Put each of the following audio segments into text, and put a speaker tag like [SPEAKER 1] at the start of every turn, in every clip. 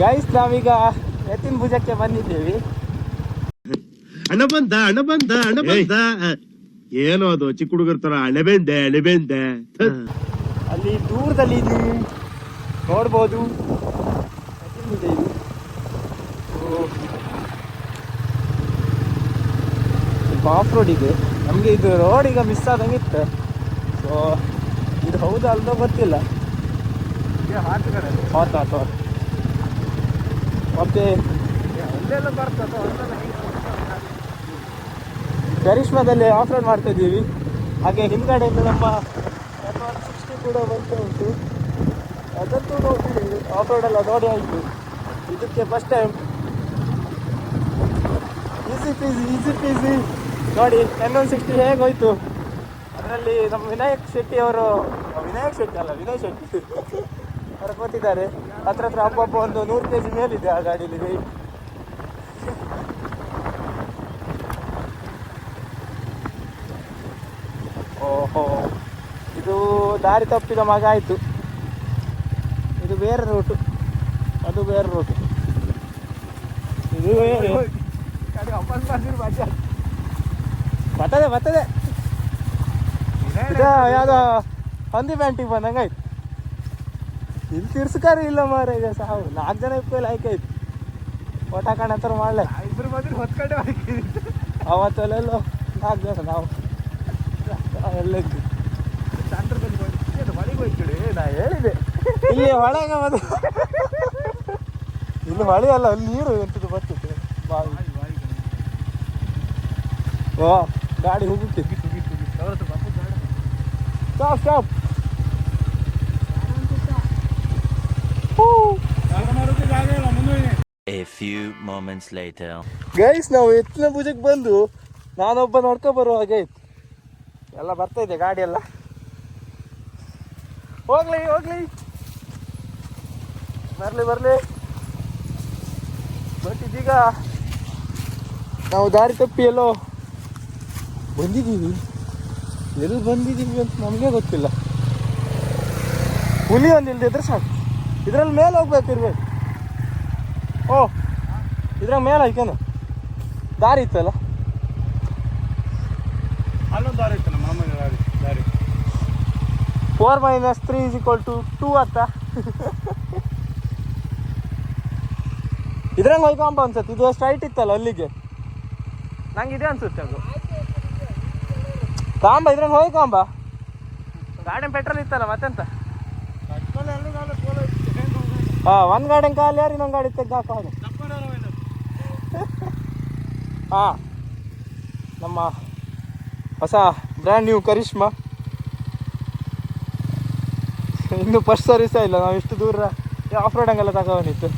[SPEAKER 1] Guys ನಾವೀಗ ಎತ್ತಿನ ಭುಜಕ್ಕೆ ಬಂದಿದ್ದೀವಿ.
[SPEAKER 2] ಹಣ ಬಂದ ಹಣ ಬಂದ ಹಣ ಬಂದ. ಏನೋ ಅದು ಚಿಕ್ಕ ಹುಡುಗರ ತರ ಅಣೆಬೆಂದೆ ಅಣೆಬೆಂದೆ
[SPEAKER 1] ಅಲ್ಲಿ ದೂರದಲ್ಲಿ ಇದ್ದೀವಿ ನೋಡ್ಬೋದು. ಎತ್ತಿನ ಭುಜ ಇದು. ಓ. ಸ್ವಲ್ಪ ಆಫ್ ರೋಡ್ ಇದೆ. ನಮಗೆ ಇದು ರೋಡ್ ಈಗ ಮಿಸ್ ಆದಂಗೆ ಇತ್ತು. ಸೊ ಇದು ಹೌದಾ ಅಲ್ದೋ ಗೊತ್ತಿಲ್ಲ. ಹಾಕ್ತಾರೆ ಮತ್ತೆ ಕರಿಷ್ಮಾದಲ್ಲಿ ಆಫ್ ರೋಡ್ ಮಾಡ್ತಾ ಇದ್ದೀವಿ. ಹಾಗೆ ಹಿಂದ್ಗಡೆಯಿಂದ ನಮ್ಮ ಸಿಕ್ಸ್ಟಿ ಕೂಡ ಬರ್ತಾ ಉಂಟು. ಅದಂತೂ ನೋಡಿ ಆಫ್ ರೋಡೆಲ್ಲ ನೋಡಿ ಆಯಿತು. ಇದಕ್ಕೆ first time easy peasy easy peasy ನೋಡಿ ಟೆನ್ ಒನ್ ಸಿಕ್ಸ್ಟಿ ಹೇಗೆ ಹೋಯ್ತು ಅದರಲ್ಲಿ ನಮ್ಮ ವಿನಾಯಕ್ ಶೆಟ್ಟಿ ಅವರು ವಿನಾಯಕ್ ಶೆಟ್ಟಿ ಅಲ್ಲ ವಿನಯ್ ಶೆಟ್ಟಿ. ಅವರು ಕೂತಿದ್ದಾರೆ ಹತ್ರ ಹತ್ರ ಒಂದು ನೂರು ಕೆ ಜಿ ಮೇಲಿದೆ ಆ ಗಾಡೀಲಿ. ಓಹೋ. ಇದು ದಾರಿ ತಪ್ಪಿದ ಮಗ ಆಯಿತು. ಇದು ಬೇರೆ ರೂಟು ಅದು ಬೇರೆ ರೂಟು ಇದು ಬೇರೆ. ಬರ್ತದೆ ಬರ್ತದೆ. ಯಾವುದೋ ಹಂದಿ ಬ್ಯಾಂಟಿಗೆ ಬಂದಂಗೆ ಆಯ್ತು ಇಲ್ಲಿ ತಿರ್ಸ್ಕಾರ ಇಲ್ಲ ಮಾರ ಈಗ ಸಾವು ನಾಲ್ಕು ಜನ ಇಪ್ಪಲ್ಲಿ ಆಯ್ಕೆ ಆಯ್ತು ಓಟ ಕಾಣತ್ರ ಮಾಡ್ಲೆ.
[SPEAKER 3] ಇಬ್ರು ಬಂದ್ರೆ ಹೊತ್ಕಡೆ
[SPEAKER 1] ಅವತ್ತಲ್ಲೆಲ್ಲೋ ನಾಲ್ಕು ಜನ ನಾವು. ಎಲ್ಲ ಇದ್ವಿ.
[SPEAKER 3] ಸೆಂಟ್ರದಲ್ಲಿ ಬಂದು ಮನೆಗೆ ಹೋಯ್ತು
[SPEAKER 1] ನಾ ಹೇಳಿದೆ. ಇಲ್ಲಿ ಹೊಳೆಗೆ ಬಂದು. ಇಲ್ಲಿ ಹೊಳೆ ಅಲ್ಲ ಅಲ್ಲಿ ನೀರು ಎಂತದ್ದು ಬರ್ತಿತ್ತು ಬಾವಿ. ಓ ಗಾಡಿ ಹೋಗುತ್ತೆ ಸ್ಟಾಪ್ ಸ್ಟಾಪ್. ಗೈಸ್ ನಾವು ಎತ್ತಿನ ಪೂಜೆಗೆ ಬಂದು ನಾನೊಬ್ಬ ನೋಡ್ಕೊ ಬರುವ ಹಾಗೆ ಎಲ್ಲ ಬರ್ತಾ ಇದೆ, ಗಾಡಿ ಎಲ್ಲ. ಹೋಗ್ಲಿ ಹೋಗ್ಲಿ. ಬರಲಿ ಬರಲಿ. ಬಟ್ ಇದೀಗ ನಾವು ದಾರಿ ತಪ್ಪಿ ಎಲ್ಲೋ ಬಂದಿದ್ದೀವಿ. ಎಲ್ಲಿ ಬಂದಿದ್ದೀವಿ ಅಂತ ನಮಗೆ ಗೊತ್ತಿಲ್ಲ. ಹುಲಿ ಒಂದು ಇಲ್ದಿದ್ರೆ ಸಾಕು. ಇದ್ರಲ್ಲಿ ಮೇಲೆ ಹೋಗ್ಬೇಕು ಇರ್ಬೇಕು ಓ ಇದ್ರ ಮೇಲೆ ಐಕೇನು? ದಾರಿ ಇತ್ತಲ್ಲ?
[SPEAKER 3] ಅಲ್ಲೊಂದು ದಾರಿ ಇತ್ತಲ್ಲ ಮಾಮೂಲಿ ದಾರಿ ದಾರಿ.
[SPEAKER 1] Four minus three is equal to two ಅತ್ತ? ಇದ್ರಂಗೆ ಹೋಯ್ಕೊಂಬ ಅನ್ಸುತ್ತೆ. ಇದು ಸ್ಟ್ರೈಟ್ ಇತ್ತಲ್ಲ ಅಲ್ಲಿಗೆ? ನಂಗೆ ಇದೆ ಅನ್ಸುತ್ತೆ ಅದು. ಕಾಂಬ ಇದ್ರಂಗೆ ಹೋಯ್ಕೊಂಬ. ಗಾಡಿ ಪೆಟ್ರೋಲ್ ಇತ್ತಲ್ಲ ಮತ್ತೆಂತ? ಹಾಂ ಒಂದು ಗಾಡಿ ಕಾಲು ಯಾರು ಇನ್ನೊಂದು ಗಾಡಿ ಹಾಗೆ ಹಾಂ ನಮ್ಮ ಹೊಸ ಬ್ರ್ಯಾಂಡ್ ನ್ಯೂ ಕರಿಷ್ಮಾ. ಇನ್ನು ಫಸ್ಟ್ ಸರ್ವಿಸ ಇಲ್ಲ, ನಾವು ಇಷ್ಟು ದೂರ ಆಫ್ ರೋಡ್ ಹಂಗೆಲ್ಲ ತಗೊಂಡಿತ್ತು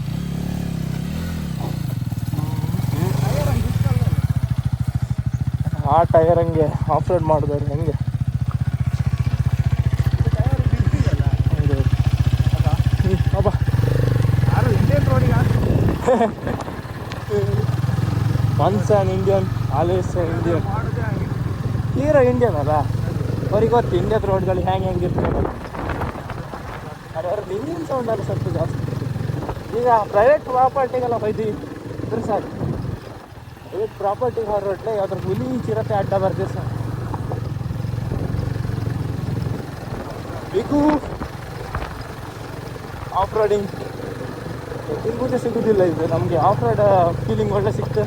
[SPEAKER 1] ಆ ಟೈರ್ ಹಂಗೆ ಆಫ್ ರೋಡ್ ಮಾಡಿದವ್ರು ಹೆಂಗೆ ಹೌದು. ಹ್ಮ್, ಅಬ್ಬಾ
[SPEAKER 3] ಯಾರು ಇಂಡಿಯನ್ ರೋಡಿಗೆ
[SPEAKER 1] once on Indian always Indian ತೀರಾ ಇಂಡಿಯನ್ ಅಲ್ಲ ಅವ್ರಿಗೆ ಗೊತ್ತು ಇಂಡಿಯಾದ ರೋಡ್ಗಳು ಹೆಂಗೆ ಹೆಂಗಿರ್ತದೆ ಅದು ಅವ್ರದ್ದು ಇಂಜಿನ್ ಸೌಂಡ್ ಎಲ್ಲ ಸ್ವಲ್ಪ ಜಾಸ್ತಿ. ಈಗ ಪ್ರೈವೇಟ್ ಪ್ರಾಪರ್ಟಿಗೆಲ್ಲ ಹೊಯ್ದು ಇದ್ರೆ ಸಾಕು. ಪ್ರೈವೇಟ್ ಪ್ರಾಪರ್ಟಿಗೆ ಹೊರಟ್ಲೆ ಅದ್ರ ಹುಲಿ, ಚಿರತೆ, ಅಡ್ಡ ಬರ್ತದೆ ಸರ್ ಬಿಗು ಆಫ್ ರೋಡಿಂಗ್ ತಿರುಗುದೇ ಸಿಗುದಿಲ್ಲ ಇದು. ನಮಗೆ ಆಫ್ ರೋಡ್ ಫೀಲಿಂಗ್ ಒಳ್ಳೆ ಸಿಕ್ತು.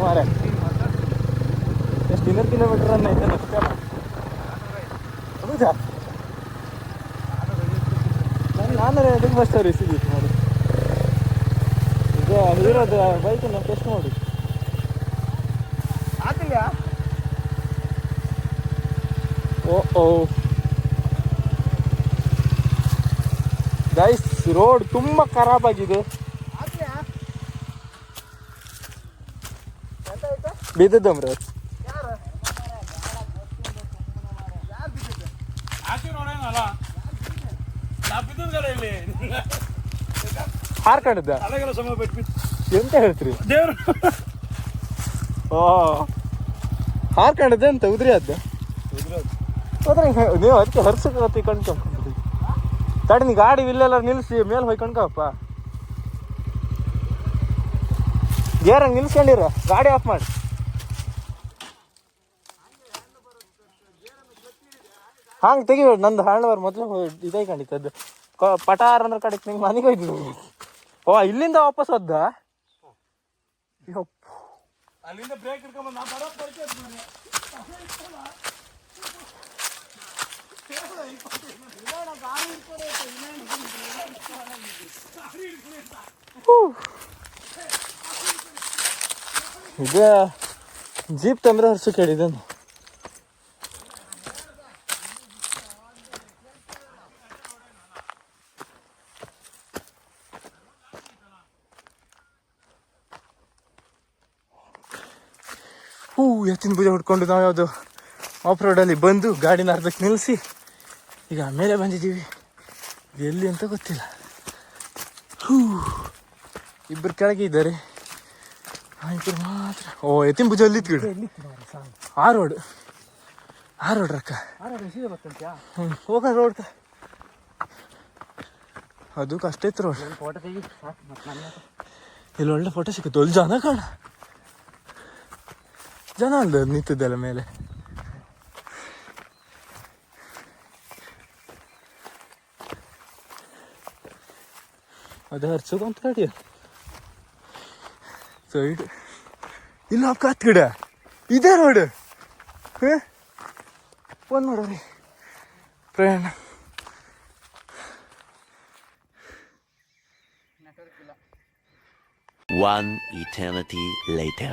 [SPEAKER 1] ಮಾರೆ. ಎಷ್ಟು ಇನ್ನೂರು ಕಿಲೋಮೀಟರ್ ಅನ್ನ ಐತೆ ಅಷ್ಟೇ ಹೌದಾ? ನಾನು ನಾನ್ನೂರ ಐವತ್ತು ಬಸ್ ಸರ್ವಿಸ್ ಇದ್ದಿತ್ತು ನೋಡಿ. ಈಗ ಹೀರೋದ ಬೈಕನ್ನು ಟೆಸ್ಟ್ ಮಾಡಿ
[SPEAKER 3] ಆತಿಲ್ಲ
[SPEAKER 1] ಓ ಓ. ಗೈಸ್ ರೋಡ್ ತುಂಬ ಖರಾಬ್ ಆಗಿದೆ.
[SPEAKER 3] ಇಲ್ಲಿ
[SPEAKER 1] ಹಾರ್ಕೊಂಡಿದ್ದ? ಎಂತ ಹೇಳ್ತೀರಿ?
[SPEAKER 3] ದೇವ್ರು
[SPEAKER 1] ಓ. ಹಾರ್ಕೊಂಡಿದ್ದೆ ಅಂತ ಉದ್ರಿ ಅದ್ದ ನೀವು ಅದಕ್ಕೆ ಹರ್ಸಕ್ಕೆ ಕಣ್ಕೊಂಡ್ಬಿಡಿ ತಡಿ ಗಾಡಿ ಇಲ್ಲೆಲ್ಲ ನಿಲ್ಸಿ, ಮೇಲೆ ಹೋಯ್ಕೊಂಡ್ಕಪ್ಪ ಗೇರಂಗ್ ನಿಲ್ಸ್ಕೊಂಡಿರ, ಗಾಡಿ ಆಫ್ ಮಾಡಿ. ಹಂಗೆ ತೆಗಿಬೇಡಿ, ನಂದು ಹ್ಯಾಂಡ್ ಮೊದಲು ಇದೈಕೊಂಡಿತ್ತು ಪಟಾರ್ ಅಂದ್ರೆ ಕಡೆ ನಿಂಗೆ ಮನೆಗೆ ಹೋಯ್ತು. ಓ, ಇಲ್ಲಿಂದ ವಾಪಸ್ ಹೋದ್ದ?
[SPEAKER 3] ಅಲ್ಲಿಂದ ಬ್ರೇಕ್ ನಾ ಬರೋ ಪರಿಚಯ ಮನೆ
[SPEAKER 1] ಇದು ಜೀಪ್ ತಂದ್ರೆ ಹರ್ಸು ಕೇಳಿದನು ಹೂ, ಎತ್ತಿನ ಪೂಜೆ ಹೊಡ್ಕೊಂಡು ನಾವು ಯಾವುದು ಆಫ್ ರೋಡಲ್ಲಿ ಬಂದು ಗಾಡಿನ ಅರ್ಧಕ್ಕೆ ನಿಲ್ಲಿಸಿ ಈಗ ಮೇಲೆ ಬಂದಿದ್ದೀವಿ. ಎಲ್ಲಿ ಅಂತ ಗೊತ್ತಿಲ್ಲ. ಹೂ ಇಬ್ಬರು ಕೆಳಗೆ ಇದ್ದಾರೆ. ಇಬ್ಬರು ಮಾತ್ರ. ಓ ಎತ್ತಿನ ಭುಜ ಅಲ್ಲಿ ಇತ್ತು ಆ ರೋಡ್. ಆ ರೋಡ್ ರಕ್ಕ. ಹೋಗ ರೋಡ್ ಅದು ಕಷ್ಟ ಇತ್ತು ರೋಡ್. ಇಲ್ಲಿ ಒಳ್ಳೆ ಫೋಟೋ ಸಿಕ್ಕತ್ತು ಅಲ್ಲಿ ಜನ ಕಾಣ. ಜನ ಅಲ್ಲ ನಿಂತಿದ್ದಲ್ಲ ಮೇಲೆ. ಅದು ಹರ್ಸೋದಂತ ಗಾಡಿ ಸೈಡ್ ಇಲ್ಲ ಕತ್ ಗಿಡ. ಇದೇ ರೋಡ್ ಒಂದು ನೋಡ್ರಿ ಪ್ರಯಾಣ.
[SPEAKER 4] One eternity later.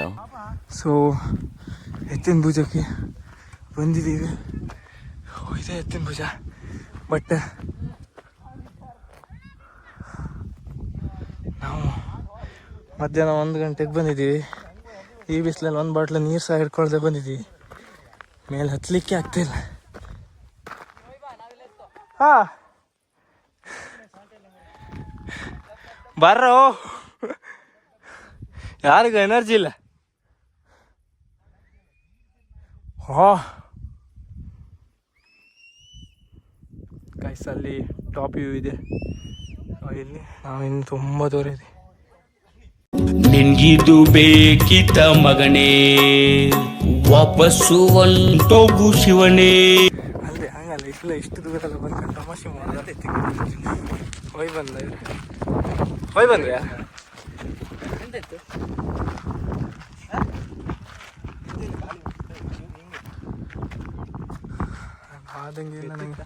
[SPEAKER 1] ಸೊ ಎತ್ತಿನ ಭುಜಕ್ಕೆ ಬಂದಿದ್ದೀವಿ. ಇದೆ ಎತ್ತಿನ ಭುಜ. ಬಟ್ ಮಧ್ಯಾಹ್ನ ಒಂದು ಗಂಟೆಗೆ ಬಂದಿದ್ದೀವಿ. ಈ ಬಿಸಿಲಲ್ಲಿ ಒಂದು ಬಾಟ್ಲು ನೀರು ಸಹ ಹಿಡ್ಕೊಳ್ದೆ ಬಂದಿದ್ದೀವಿ. ಮೇಲೆ ಹತ್ತಲಿಕ್ಕೆ ಆಗ್ತಿಲ್ಲ ಹಾ. ಬರ್ರೋ. ಯಾರಿಗೂ ಎನರ್ಜಿ ಇಲ್ಲ. ಹಾ. ಕೈಸಲ್ಲಿ ಟಾಪ್ ವ್ಯೂ ಇದೆ. ಇಲ್ಲಿ ನಾವಿನ್ನು ತುಂಬ ದೂರ ಇದೆ.
[SPEAKER 5] ನಿನ್ಗಿದು ಬೇಕಿತ ಮಗನೇ. ವಾಪಸ್ಸು ಒಂಟೋಗು ಶಿವನೇ.
[SPEAKER 1] ಅಲ್ರಿ ಹಂಗಲ್ಲ ಇಲ್ಲ ಇಷ್ಟು ದೂರ ಎಲ್ಲ ಬಂದ್ಕೊಂಡು ತಮಾಷೆ ಮಾಡೋದೇ ಹೋಯ್ ಬಂದ ಹೋಯ್ ಬಂದ್ರ್ಯಾ ಆದಂಗೆ ಇಲ್ಲ ನಂಗೆ.